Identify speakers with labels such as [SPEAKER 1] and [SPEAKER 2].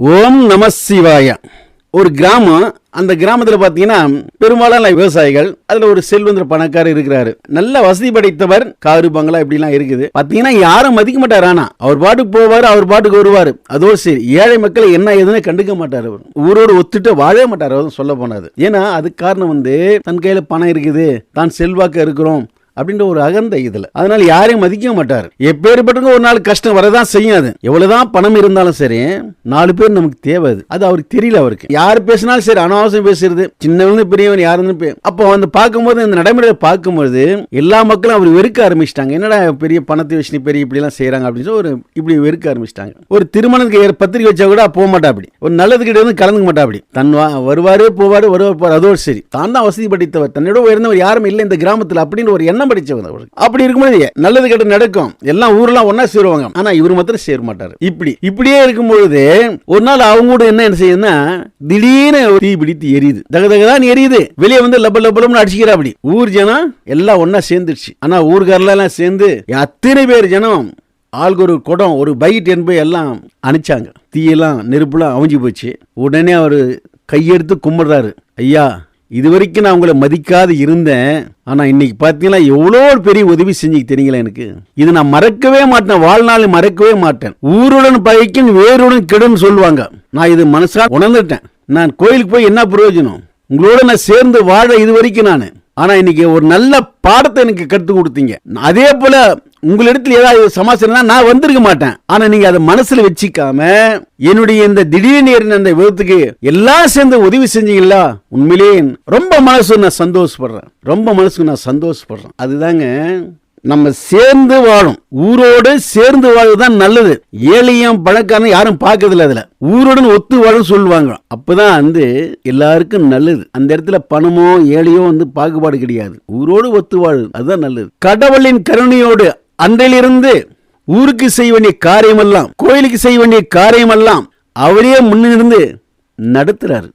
[SPEAKER 1] ஓம் நம சிவாய. ஒரு கிராமம் அந்த கிராமத்தில் பார்த்தீங்கன்னா பெரும்பாலான விவசாயிகள் அதில் ஒரு செல்வந்தர் பணக்காரர் இருக்கிறாரு. நல்ல வசதி படைத்தவர் காரு பங்களா இப்படிலாம் இருக்குது. பார்த்தீங்கன்னா யாரும் மதிக்க மாட்டார் ஆனா அவர் பாட்டுக்கு போவார் அவர் பாட்டுக்கு வருவார். அதோ சரி ஏழை மக்களை என்ன ஏதுன்னு கண்டுக்க மாட்டார் அவர். ஊரோடு ஒத்துட்டு வாழவே மாட்டார் அவர் சொல்ல போனது ஏன்னா அதுக்கு காரணம் வந்து தன் கையில் பணம் இருக்குது தான் செல்வாக்கு இருக்கிறோம். அப்படின்ற ஒரு அகந்தை இதில். அதனால யாரையும் மதிக்க மாட்டார். எப்பேற்பட்டவங்க ஒரு நாள் கஷ்டம் வரதான் செய்யாது எவ்வளவுதான் பணம் இருந்தாலும் சரி நாலு பேர் நமக்கு தேவை அது. அது அவருக்கு தெரியல அவருக்கு. யார் பேசினாலும் சரி அனாவசியம் பேசுறது. சின்னவங்க பெரியவன் யாருன்னு அப்போ வந்து பார்க்கும்போது இந்த நடைமுறையை பார்க்கும்போது எல்லா மக்களும் அவர் வெறுக்க ஆரம்பிச்சிட்டாங்க. என்னடா பெரிய பணத்தை வச்சு பெரிய இப்படி எல்லாம் செய்யறாங்க அப்படின்னு சொல்லி ஒரு இப்படி வெறுக்க ஆரம்பிச்சிட்டாங்க. ஒரு திருமணத்துக்கு ஏற- பத்திரிக்கை வச்சா கூட போக மாட்டா அப்படி ஒரு நல்லது கிட்ட வந்து கலந்துக்க மாட்டா அப்படி தன் வா- வருவாரு போவாரு வருவார் போவார். அதோடு சரி. தான் தான் வசதி படித்தவர் தன்னோட உயர்ந்தவர் யாரும் இல்லை இந்த கிராமத்தில் அப்படின்னு ஒரு எண்ணம் படிச்சவர் அவருக்கு அப்படி இருக்கும்போது நல்லது கெட்ட நடக்கும். எல்லாம் ஊர்லாம் ஒன்னா சேருவாங்க. ஆனா இவர் மாத்திரம் சேர மாட்டாரு. இப்படி இப்படியே இருக்கும்பொழுது ஒரு நாள் அவங்க கூட என்ன என்ன செய்யுதுன்னா திடீர்னு தீ பிடித்து எரியுது. தக தகதான் எரியுது. வெளியே வந்து லப்ப லப்பலம்னு அடிச்சுக்கிறா அப்படி. ஊர் ஜனம் எல்லாம் ஒன்னா சேர்ந்துருச்சு. ஆனா ஊர்காரெல்லாம் சேர்ந்து அத்தனை பேர் ஜனம் ஆளுக்கு ஒரு குடம் ஒரு பைட் என்பது எல்லாம் அணிச்சாங்க தீயெல்லாம் நெருப்புலாம் அவிஞ்சு போச்சு. உடனே அவர் கையெடுத்து கும்பிடுறாரு. ஐயா இது வரைக்கும் நான் உங்களை மதிக்காது இருந்தேன். ஆனால் இன்னைக்கு பார்த்தீங்கன்னா எவ்வளோ பெரிய உதவி செஞ்சுக்கு தெரியுங்களா எனக்கு? இது நான் மறக்கவே மாட்டேன். வாழ்நாள் மறக்கவே மாட்டேன். ஊருடன் பகைக்கும் வேருடன் கெடுன்னு சொல்லுவாங்க. நான் இது மனசா உணர்ந்துட்டேன். நான் கோயிலுக்கு போய் என்ன பிரயோஜனம்? உங்களோட நான் சேர்ந்து வாழ இது வரைக்கும் நான். ஆனால் இன்னைக்கு ஒரு நல்ல பாடத்தை எனக்கு கற்றுக் கொடுத்தீங்க. அதே போல உங்களிடத்தில் ஏதாவது சமாச்சாரம் நான் வந்திருக்க மாட்டேன். ஆனா நீங்க அதை மனசுல வச்சுக்காம என்னுடைய இந்த திடீர்னு ஏறின அந்த விபத்துக்கு எல்லாம் சேர்ந்து உதவி செஞ்சீங்களா? உண்மையிலேயே ரொம்ப மனசு நான் சந்தோஷப்படுறேன். ரொம்ப மனசுக்கு நான் சந்தோஷப்படுறேன். அதுதாங்க நம்ம சேர்ந்து வாழும். ஊரோடு சேர்ந்து வாழ்வதுதான் நல்லது. ஏழையும் பணக்காரன் யாரும் பார்க்கறதில்ல அதில். ஊருடன் ஒத்து வாழும் சொல்லுவாங்க. அப்போதான் வந்து எல்லாருக்கும் நல்லது. அந்த இடத்துல பணமோ ஏழையோ வந்து பாகுபாடு கிடையாது. ஊரோடு ஒத்து வாழும். அதுதான் நல்லது. கடவுளின் கருணையோடு அன்றிலிருந்து ஊருக்கு செய்ய வேண்டிய காரியமெல்லாம் கோயிலுக்கு செய்ய வேண்டிய காரியமெல்லாம் அவரே முன்னிருந்து நடத்துறாரு.